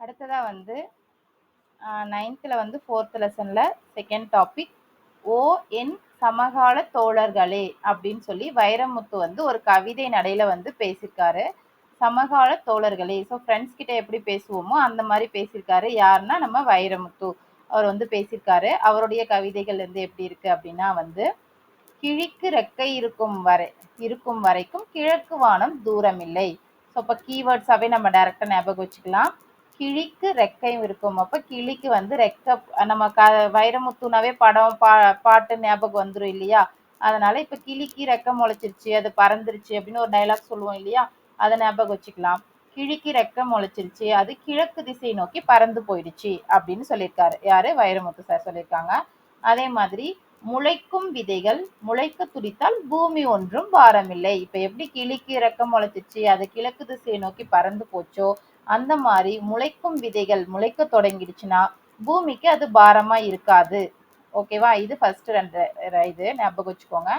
அடுத்ததாக வந்து நைன்த்தில் வந்து ஃபோர்த் லெசனில் செகண்ட் டாபிக் ஓ என் சமகால தோழர்களே அப்படின்னு சொல்லி வைரமுத்து வந்து ஒரு கவிதை நடையில் வந்து பேசியிருக்காரு சமகால தோழர்களே. ஸோ ஃப்ரெண்ட்ஸ் கிட்ட எப்படி பேசுவோமோ அந்த மாதிரி பேசியிருக்காரு யாருன்னா நம்ம வைரமுத்து. அவர் வந்து பேசியிருக்காரு அவருடைய கவிதைகள் வந்து எப்படி இருக்கு அப்படின்னா வந்து கிழிக்கு ரெக்கை இருக்கும் வரை இருக்கும் வரைக்கும் கிழக்கு வானம் தூரமில்லை. ஸோ இப்போ கீவேர்ட்ஸாகவே நம்ம டேரெக்டாக ஞாபகம் வச்சுக்கலாம். கிளிக்கு ரெக்கையும் இருக்கும். அப்போ கிளிக்கு வந்து ரெக்க நம்ம க வைரமுத்துனாவே படம் பா பாட்டு ஞாபகம் வந்துடும் இல்லையா? அதனால இப்போ கிளிக்கு ரெக்க முளைச்சிருச்சு அது பறந்துருச்சு அப்படின்னு ஒரு டைலாக் சொல்லுவோம் இல்லையா? அதை ஞாபகம் வச்சுக்கலாம். கிழிக்கு ரெக்கம் முளைச்சிருச்சு அது கிழக்கு திசை நோக்கி பறந்து போயிடுச்சு அப்படின்னு சொல்லியிருக்காரு. யாரு? வைரமுத்து சார் சொல்லியிருக்காங்க. அதே மாதிரி முளைக்கும் விதைகள் முளைக்க துடித்தால் பூமி ஒன்றும் பாரமில்லை. இப்ப எப்படி கிளிக்கு ரெக்கம் முளைச்சிச்சு அது கிழக்கு திசையை நோக்கி பறந்து போச்சோ அந்த மாதிரி முளைக்கும் விதைகள் முளைக்க தொடங்கிடுச்சுன்னா பூமிக்கு அது பாரமா இருக்காது. ஓகேவா இது ஃபர்ஸ்ட் ரெண்டு இது ஞாபகம் வச்சுக்கோங்க.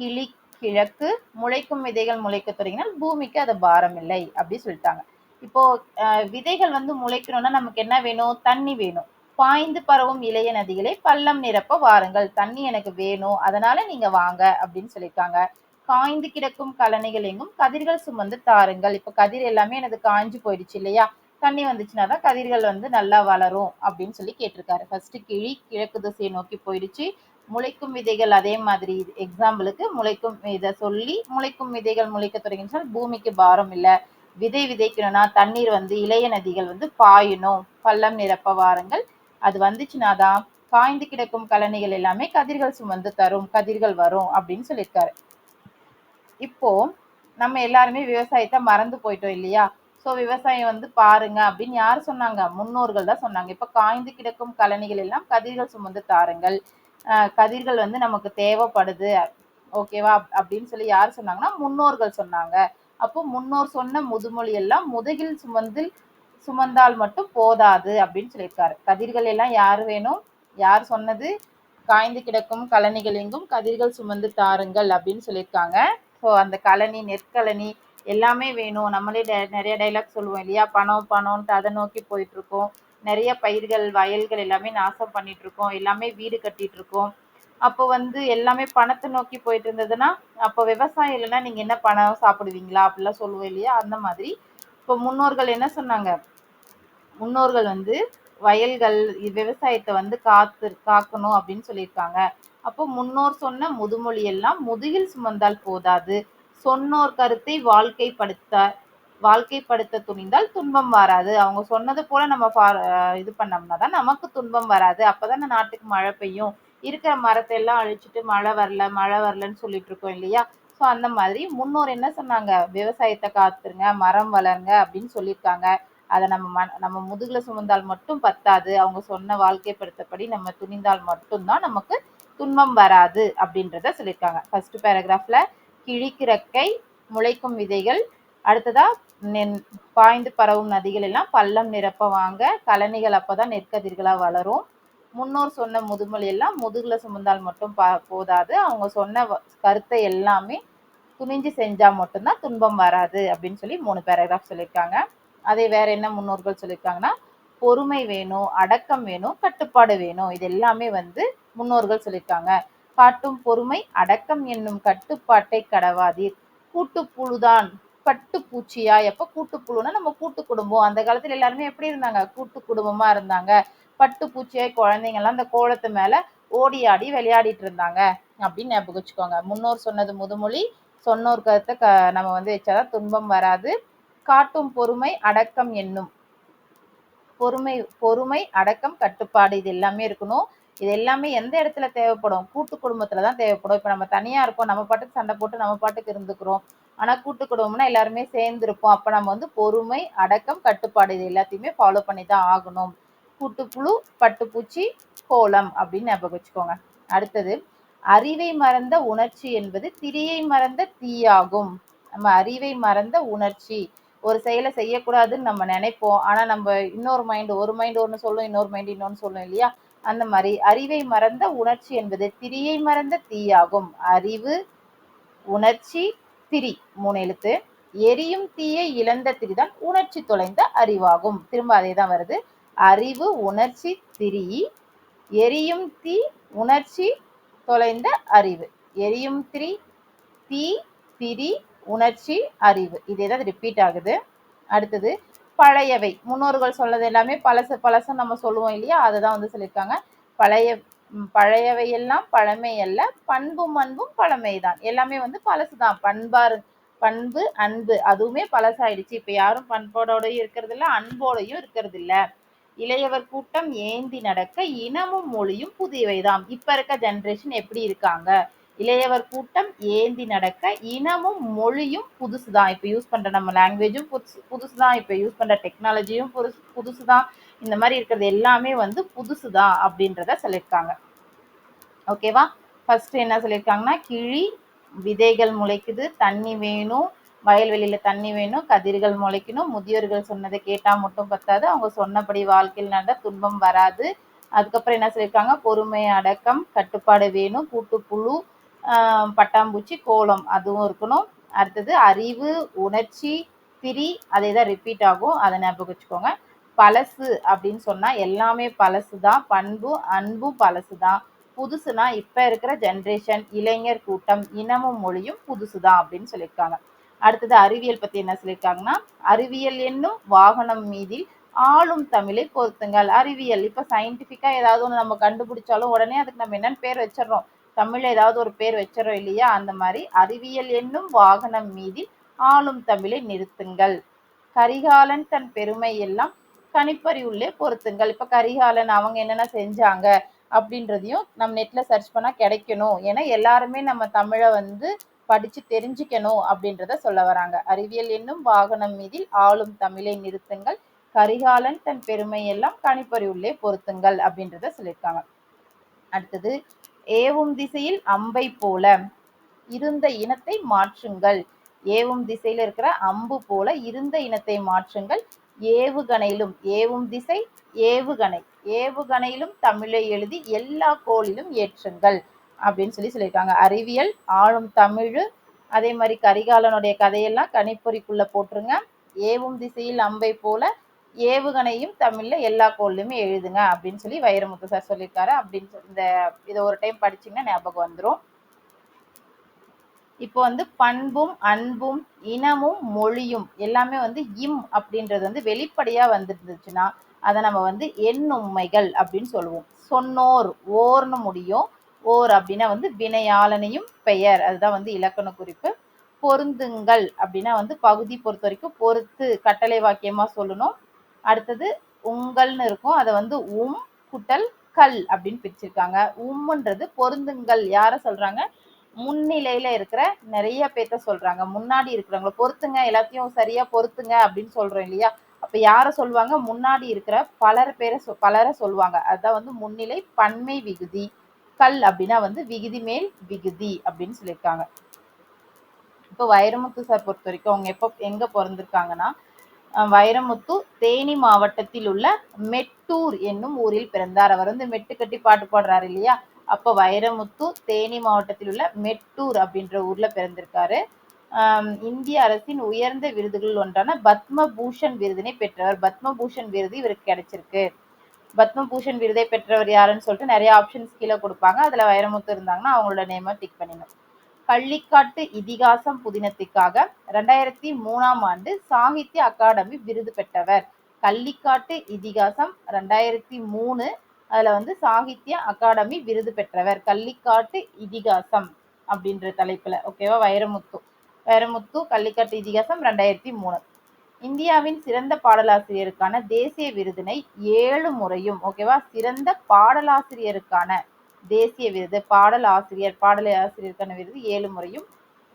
கிளி கிழக்கு முளைக்கும் விதைகள் முளைக்க தொடங்கினால் பூமிக்கு அது பாரம் இல்லை அப்படி சொல்லிட்டாங்க. இப்போ விதைகள் வந்து முளைக்கணும்னா நமக்கு என்ன வேணும்? தண்ணி வேணும். பாய்ந்து பரவும் இளைய நதிகளை பள்ளம் நிரப்ப வாருங்கள். தண்ணி எனக்கு வேணும். அதனால நீங்க வாங்க அப்படின்னு சொல்லியிருக்காங்க. காய்ந்து கிடக்கும் கலனைகள் எங்கும் கதிர்கள் சுமந்து தாருங்கள். இப்ப கதிர் எல்லாமே எனக்கு காய்ஞ்சு போயிடுச்சு இல்லையா? தண்ணி வந்துச்சுன்னா தான் கதிர்கள் வந்து நல்லா வளரும் அப்படின்னு சொல்லி கேட்டிருக்காரு. ஃபர்ஸ்ட் கிழி கிழக்கு திசையை நோக்கி போயிடுச்சு. முளைக்கும் விதைகள் அதே மாதிரி எக்ஸாம்பிளுக்கு முளைக்கும் இதை சொல்லி முளைக்கும் விதைகள் முளைக்க தொடங்கினால் பூமிக்கு பாரம் இல்லை. விதை விதைக்கணும்னா தண்ணீர் வந்து இளைய நதிகள் வந்து பாயணும். பள்ளம் நிரப்ப வாருங்கள். அது வந்துச்சுன்னா தான் காய்ந்து கிடக்கும் கலனிகள் எல்லாமே கதிர்கள் சுமந்து தரும். கதிர்கள் வரும் அப்படின்னு சொல்லியிருக்காரு. இப்போ நம்ம எல்லாருமே விவசாயத்தை மறந்து போயிட்டோம் இல்லையா? ஸோ விவசாயம் வந்து பாருங்க அப்படின்னு யார் சொன்னாங்க? முன்னோர்கள் தான் சொன்னாங்க. இப்போ காய்ந்து கிடக்கும் கழனிகள் எல்லாம் கதிர்கள் சுமந்து தாருங்கள். கதிர்கள் வந்து நமக்கு தேவைப்படுது. ஓகேவா அப்படின்னு சொல்லி யார் சொன்னாங்கன்னா முன்னோர்கள் சொன்னாங்க. அப்போ முன்னோர் சொன்ன முதுமொழி எல்லாம் முதுகில் சுமந்தில் சுமந்தால் மட்டும் போதாது அப்படின்னு சொல்லியிருக்காரு. கதிர்கள் எல்லாம் யார் வேணும்? யார் சொன்னது? காய்ந்து கிடக்கும் கழனிகள் எங்கும் கதிர்கள் சுமந்து தாருங்கள் அப்படின்னு சொல்லியிருக்காங்க. அந்த கழனி நெற்கழனி எல்லாமே வேணும். நம்மளே நிறைய டைலாக் சொல்லுவோம் இல்லையா? பணம் பணம்ன்ட்டு அதை நோக்கி போயிட்டு இருக்கோம் நிறைய பயிர்கள் வயல்கள் எல்லாமே நாசம் பண்ணிட்டு இருக்கோம் எல்லாமே வீடு கட்டிட்டு இருக்கோம் அப்போ வந்து எல்லாமே பணத்தை நோக்கி போயிட்டு இருந்ததுன்னா அப்போ விவசாயம் இல்லைன்னா நீங்க என்ன பணம் சாப்பிடுவீங்களா? அப்படிலாம் சொல்லுவோம் இல்லையா? அந்த மாதிரி. இப்போ முன்னோர்கள் என்ன சொன்னாங்க? முன்னோர்கள் வந்து வயல்கள் விவசாயத்தை வந்து காத்து காக்கணும் அப்படின்னு சொல்லியிருக்காங்க. அப்போ முன்னோர் சொன்ன முதுமொழி எல்லாம் முதுகில் சுமந்தால் போதாது. சொன்னோர் கருத்தை வாழ்க்கைப்படுத்த வாழ்க்கைப்படுத்த துணிந்தால் துன்பம் வராது. அவங்க சொன்னது போல நம்ம இது பண்ணோம்னா தான் நமக்கு துன்பம் வராது. அப்பதான் நாட்டுக்கு மழை பெய்யும். இருக்கிற மரத்தை எல்லாம் அழிச்சிட்டு மழை வரல மழை வரலன்னு சொல்லிட்டு இருக்கோம் இல்லையா? ஸோ அந்த மாதிரி முன்னோர் என்ன சொன்னாங்க? விவசாயத்தை காத்துருங்க மரம் வளருங்க அப்படின்னு சொல்லியிருக்காங்க. அதை நம்ம ம நம்ம முதுகில் சுமந்தால் மட்டும் பத்தாது. அவங்க சொன்ன வாழ்க்கைப்படுத்தபடி நம்ம துணிந்தால் மட்டும்தான் நமக்கு துன்பம் வராது அப்படின்றத சொல்லியிருக்காங்க. ஃபர்ஸ்ட் பேராகிராஃப்ல கிழிக்கிறக்கை முளைக்கும் விதைகள் அடுத்ததா பாய்ந்து பரவும் நதிகள் எல்லாம் பள்ளம் நிரப்ப வாங்க கலனிகள் அப்பதான் நெற்கதிர்களா வளரும். முன்னோர் சொன்ன முதுமொழி எல்லாம் முதுகுல சுமந்தால் மட்டும் போதாது. அவங்க சொன்ன கருத்தை எல்லாமே துணிஞ்சு செஞ்சா மட்டும்தான் துன்பம் வராது அப்படின்னு சொல்லி மூணு பேராகிராஃப் சொல்லியிருக்காங்க. அதே வேற என்ன முன்னோர்கள் சொல்லியிருக்காங்கன்னா பொறுமை வேணும் அடக்கம் வேணும் கட்டுப்பாடு வேணும். இது எல்லாமே வந்து முன்னோர்கள் சொல்லியிருக்காங்க. காட்டும் பொறுமை அடக்கம் என்னும் கட்டுப்பாட்டை கடவாதீர். கூட்டுப்புழுதான் பட்டு பூச்சியா? எப்ப கூட்டுப்புழுனா நம்ம கூட்டு குடும்பம். அந்த காலத்துல எல்லாருமே எப்படி இருந்தாங்க? கூட்டு குடும்பமா இருந்தாங்க. பட்டு பூச்சியாய் குழந்தைங்க எல்லாம் அந்த கோலத்து மேல ஓடி ஆடி விளையாடிட்டு இருந்தாங்க. அப்படின்னு ஞாபகம் வச்சுக்கோங்க. முன்னோர் சொன்னது முதுமொழி சொன்னோர் கருத்தை க நம்ம வந்து வச்சாதான் துன்பம் வராது. காட்டும் பொறுமை அடக்கம் என்னும் பொறுமை பொறுமை அடக்கம் கட்டுப்பாடு இது எல்லாமே இருக்கணும். இது எல்லாமே எந்த இடத்துல தேவைப்படும்? கூட்டு குடும்பத்துல தான் தேவைப்படும். இப்ப நம்ம தனியா இருக்கோம் நம்ம பாட்டுக்கு சண்டை போட்டு நம்ம பாட்டுக்கு இருந்துக்கிறோம். ஆனா கூட்டு குடும்பம்னா எல்லாருமே சேர்ந்து இருப்போம். அப்ப நம்ம வந்து பொறுமை அடக்கம் கட்டுப்பாடு இது எல்லாத்தையுமே ஃபாலோ பண்ணி தான் ஆகணும். கூட்டுப்புழு பட்டுப்பூச்சி கோலம் அப்படின்னு ஞாபகம் வச்சுக்கோங்க. அடுத்தது அறிவை மறந்த உணர்ச்சி என்பது திரியை மறந்த தீயாகும். நம்ம அறிவை மறந்த உணர்ச்சி. ஒரு செயலை செய்யக்கூடாதுன்னு நம்ம நினைப்போம். ஆனா நம்ம இன்னொரு மைண்ட் ஒரு மைண்ட் ஒன்று சொல்லும் இன்னொரு மைண்ட் இன்னொன்று சொல்லும் இல்லையா? அந்த மாதிரி அறிவை மறந்த உணர்ச்சி என்பது திரியை மறந்த தீயாகும். அறிவு உணர்ச்சி திரி மூணு எழுத்து. எரியும் தீயை இழந்த திரி தான் உணர்ச்சி தொலைந்த அறிவாகும். திரும்ப அதே தான் வருது. அறிவு உணர்ச்சி திரி. எரியும் தீ உணர்ச்சி தொலைந்த அறிவு. எரியும் திரி தீ திரி உணர்ச்சி அறிவு. இதே தான் ரிப்பீட் ஆகுது. அடுத்தது பழையவை. முன்னோர்கள் சொன்னது எல்லாமே பழசு பழசு நம்ம சொல்லுவோம் இல்லையா? அதுதான் வந்து சொல்லியிருக்காங்க. பழைய பழையவை எல்லாம் பழமை அல்ல பண்பும் அன்பும் பழமை தான் எல்லாமே வந்து பழசு தான் பண்பார் பண்பு அன்பு. அதுவுமே பழசாயிடுச்சு. இப்போ யாரும் பண்போடோடயும் இருக்கிறது இல்லை அன்போடையும் இருக்கிறது இல்லை இளையவர் கூட்டம் ஏந்தி நடக்க இனமும் மொழியும் புதியவைதாம். இப்ப இருக்க ஜென்ரேஷன் எப்படி இருக்காங்க? இளையவர் கூட்டம் ஏந்தி நடக்க இனமும் மொழியும் புதுசு தான் இப்போ யூஸ் பண்ணுற நம்ம லாங்குவேஜும் புதுசு புதுசு தான் இப்போ யூஸ் பண்ணுற டெக்னாலஜியும் புதுசு புதுசு தான் இந்த மாதிரி இருக்கிறது எல்லாமே வந்து புதுசு தான் அப்படின்றத சொல்லியிருக்காங்க. ஓகேவா ஃபர்ஸ்ட் என்ன சொல்லியிருக்காங்கன்னா கிழி விதைகள் முளைக்குது தண்ணி வேணும் வயல்வெளியில் தண்ணி வேணும் கதிர்கள் முளைக்கணும். முதியோர்கள் சொன்னதை கேட்டால் மட்டும் பத்தாது. அவங்க சொன்னபடி வாழ்க்கையில் நடந்த துன்பம் வராது. அதுக்கப்புறம் என்ன சொல்லியிருக்காங்க? பொறுமை அடக்கம் கட்டுப்பாடு வேணும் கூட்டுப்புழு பட்டாம்பூச்சி கோலம் அதுவும் இருக்கணும். அடுத்தது அறிவு உணர்ச்சி திரி அதே தான் ரிப்பீட் ஆகும். அதை ஞாபகம் வச்சுக்கோங்க. பழசு அப்படின்னு சொன்னால் எல்லாமே பழசு தான் பண்பும் அன்பும் பழசு தான் புதுசுனா இப்போ இருக்கிற ஜென்ரேஷன் இளைஞர் கூட்டம் இனமும் மொழியும் புதுசு தான் அப்படின்னு சொல்லியிருக்காங்க. அடுத்தது அறிவியல் பற்றி என்ன சொல்லியிருக்காங்கன்னா அறிவியல் என்னும் வாகனம் மீதில் ஆளும் தமிழை பொருத்துங்கள். அறிவியல் இப்போ சயின்டிஃபிக்காக ஏதாவது ஒன்று நம்ம கண்டுபிடிச்சாலும் உடனே அதுக்கு நம்ம என்னன்னு பேர் வச்சிடறோம். தமிழ்ல ஏதாவது ஒரு பேர் வச்சிடறோம் இல்லையா? அந்த மாதிரி அறிவியல் என்னும் வாகனம் மீதி ஆளும் தமிழை நிறுத்துங்கள். கரிகாலன் தன் பெருமை எல்லாம் கணிப்பறிவுள்ளே பொருத்துங்கள். இப்ப கரிகாலன் அவங்க என்னென்ன செஞ்சாங்க அப்படின்றதையும் நம்ம நெட்ல சர்ச் பண்ணா கிடைக்கணும். ஏன்னா எல்லாருமே நம்ம தமிழை வந்து படிச்சு தெரிஞ்சுக்கணும் அப்படின்றத சொல்ல வராங்க. அறிவியல் என்னும் வாகனம் மீதில் ஆளும் தமிழை நிறுத்துங்கள். கரிகாலன் தன் பெருமை எல்லாம் கணிப்பறிவுள்ளே பொருத்துங்கள் அப்படின்றத சொல்லியிருக்காங்க. அடுத்தது ஏவும் திசையில் அம்பை போல. இருந்த இனத்தை மாற்றுங்கள். ஏவும் திசையில் இருக்கிற அம்பு போல இருந்த இனத்தை மாற்றுங்கள். ஏவுகணையிலும் ஏவும் திசை ஏவுகணை. ஏவுகணையிலும் தமிழை எழுதி எல்லா கோளிலும் ஏற்றுங்கள் அப்படின்னு சொல்லி சொல்லியிருக்காங்க. அறிவியல் ஆளும் தமிழ். அதே மாதிரி கரிகாலனுடைய கதையெல்லாம் கணிப்பொறிக்குள்ள போட்டுருங்க. ஏவும் திசையில் அம்பை போல ஏவுகணையும் தமிழ்ல எல்லா கோள்லையுமே எழுதுங்க அப்படின்னு சொல்லி வைரமுத்து சார் சொல்லியிருக்காரு. அப்படின்னு இந்த இதை ஒரு டைம் படிச்சீங்கன்னா ஞாபகம் வந்துடும் இப்போ வந்து பண்பும் அன்பும் இனமும் மொழியும் எல்லாமே வந்து இம் அப்படின்றது வந்து வெளிப்படையா வந்துருந்துச்சுன்னா அதை நம்ம வந்து எண்ணுமைகள் அப்படின்னு சொல்லுவோம். சொன்னோர் ஓர்னு முடியும். ஓர் அப்படின்னா வந்து வினையாளனையும் பெயர். அதுதான் வந்து இலக்கண குறிப்பு. பொருந்துங்கள் அப்படின்னா வந்து பகுதி பொறுத்த வரைக்கும் பொறுத்து கட்டளை வாக்கியமா சொல்லணும். அடுத்தது உங்கள்னு இருக்கும். அதை வந்து உம் குட்டல் கல் அப்படின்னு பிரிச்சிருக்காங்க. உம்ன்றது பொருந்துங்கள். யார சொல்றாங்க? முன்னிலையில இருக்கிற நிறைய பேர்த்த சொல்றாங்க. முன்னாடி இருக்கிறவங்கள பொறுத்துங்க எல்லாத்தையும் சரியா பொறுத்துங்க அப்படின்னு சொல்றோம் இல்லையா? அப்ப யார சொல்லுவாங்க? முன்னாடி இருக்கிற பலர் பேரை சொ பலரை சொல்லுவாங்க. அதான் வந்து முன்னிலை பன்மை விகுதி. கல் அப்படின்னா வந்து விகுதி மேல் விகுதி அப்படின்னு சொல்லியிருக்காங்க. இப்போ வைரமுத்து சார் பொறுத்த வரைக்கும் அவங்க எப்போ எங்க பிறந்திருக்காங்கன்னா வைரமுத்து தேனி மாவட்டத்தில் உள்ள மெட்டூர் என்னும் ஊரில் பிறந்தார். அவர் வந்து மெட்டு கட்டி பாட்டு பாடுறாரு இல்லையா? அப்ப வைரமுத்து தேனி மாவட்டத்தில் உள்ள மெட்டூர் அப்படின்ற ஊர்ல பிறந்திருக்காரு. இந்திய அரசின் உயர்ந்த விருதுகளில் ஒன்றான பத்ம பூஷன் விருதினை பெற்றவர். பத்ம பூஷன் விருது இவருக்கு கிடைச்சிருக்கு. பத்ம பூஷன் விருதை பெற்றவர் யாருன்னு சொல்லிட்டு நிறைய ஆப்ஷன்ஸ் கீழே கொடுப்பாங்க. அதுல வைரமுத்து இருந்தாங்கன்னா அவங்களோட நேம டிக் பண்ணிடணும் கள்ளிக்காட்டு இதிகாசம் புதினத்துக்காக ரெண்டாயிரத்தி மூணாம் ஆண்டு சாகித்ய அகாடமி விருது பெற்றவர். கள்ளிக்காட்டு இதிகாசம் ரெண்டாயிரத்தி மூணு அதுல வந்து சாகித்ய அகாடமி விருது பெற்றவர். கள்ளிக்காட்டு இதிகாசம் அப்படின்ற தலைப்புல ஓகேவா வைரமுத்து. வைரமுத்து கள்ளிக்காட்டு இதிகாசம் ரெண்டாயிரத்தி மூணு. இந்தியாவின் சிறந்த பாடலாசிரியருக்கான தேசிய விருதினை ஏழு முறையும் ஓகேவா சிறந்த பாடலாசிரியருக்கான தேசிய விருது பாடல் ஆசிரியர் பாடலை ஆசிரியருக்கான விருது ஏழு முறையும்.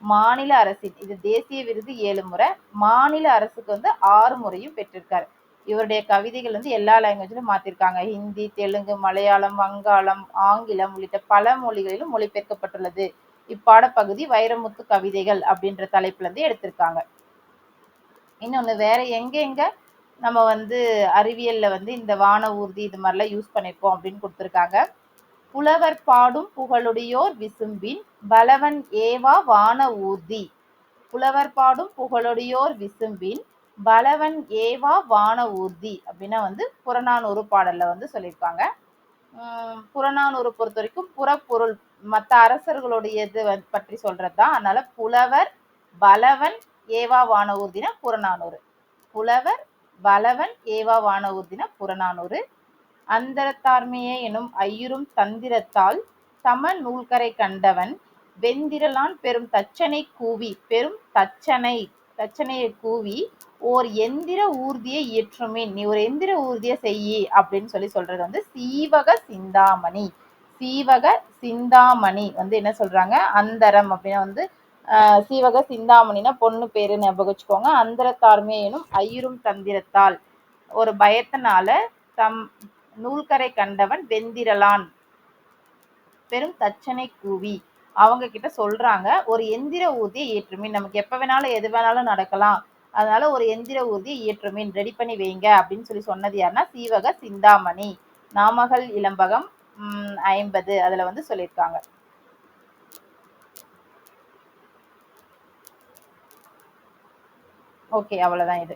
மாநில அரசின் இது தேசிய விருது ஏழு முறை. மாநில அரசுக்கு வந்து ஆறு முறையும் பெற்றிருக்காரு. இவருடைய கவிதைகள் வந்து எல்லா லாங்குவேஜிலும் மாத்திருக்காங்க. ஹிந்தி தெலுங்கு மலையாளம் வங்காளம் ஆங்கிலம் உள்ளிட்ட பல மொழிகளிலும் மொழிபெயர்க்கப்பட்டுள்ளது. இப்பாடப்பகுதி வைரமுத்து கவிதைகள் அப்படின்ற தலைப்புல இருந்து எடுத்திருக்காங்க. இன்னொன்று வேற எங்க எங்க நம்ம வந்து அறிவியல்ல வந்து இந்த வான ஊர்தி இது மாதிரிலாம் யூஸ் பண்ணிருக்கோம் அப்படின்னு கொடுத்துருக்காங்க. புலவர் பாடும் புகழுடையோர் விசும்பின் பலவன் ஏவா வான ஊர்தி. புலவர் பாடும் புகழுடையோர் விசும்பின் பலவன் ஏவா வான ஊர்தி அப்படின்னா வந்து புறநானூறு பாடல்ல வந்து சொல்லியிருப்பாங்க புறநானூறு பொறுத்த வரைக்கும் புறப்பொருள் மற்ற அரசர்களுடையது வந்து பற்றி சொல்றதுதான். அதனால புலவர் பலவன் ஏவா வான ஊர்தினா புறநானூறு. புலவர் பலவன் ஏவா வான ஊர்தினா புறநானூறு. அந்தரத்தார்மையே எனும் ஐயுறும் தந்திரத்தால் சம நூல்கரை கண்டவன் வெந்திரலான் பெரும் தச்சனை கூவி பெரும் தச்சனை தச்சனையை கூவி ஓர் எந்திர ஊர்தியை இயற்றுமின் நீ ஒரு எந்திர ஊர்தியை செய்யி அப்படின்னு சொல்லி சொல்றது வந்து சீவக சிந்தாமணி. சீவக சிந்தாமணி வந்து என்ன சொல்றாங்க? அந்தரம் அப்படின்னா வந்து சீவக சிந்தாமணினா பொண்ணு பேரு ஞாபகம் வச்சுக்கோங்க. அந்தரத்தார்மே எனும் ஐயரும் தந்திரத்தால். ஒரு பயத்தினால தம் நூல்கரை கண்டவன் வெந்திரலான் பெரும் தச்சனை கூவி. அவங்க கிட்ட சொல்றாங்க ஒரு எந்திர ஊர்தியை இயற்றுமீன் நமக்கு எப்ப வேணாலும் எது வேணாலும் நடக்கலாம். அதனால ஒரு எந்திர ஊர்தியை இயற்றுமீன் ரெடி பண்ணி வைங்க அப்படின்னு சொல்லி சொன்னது யாருன்னா சீவக சிந்தாமணி. நாமகள் இளம்பகம் உம் ஐம்பது. அதுல வந்து சொல்லியிருக்காங்க. ஓகே அவ்வளவுதான் இது.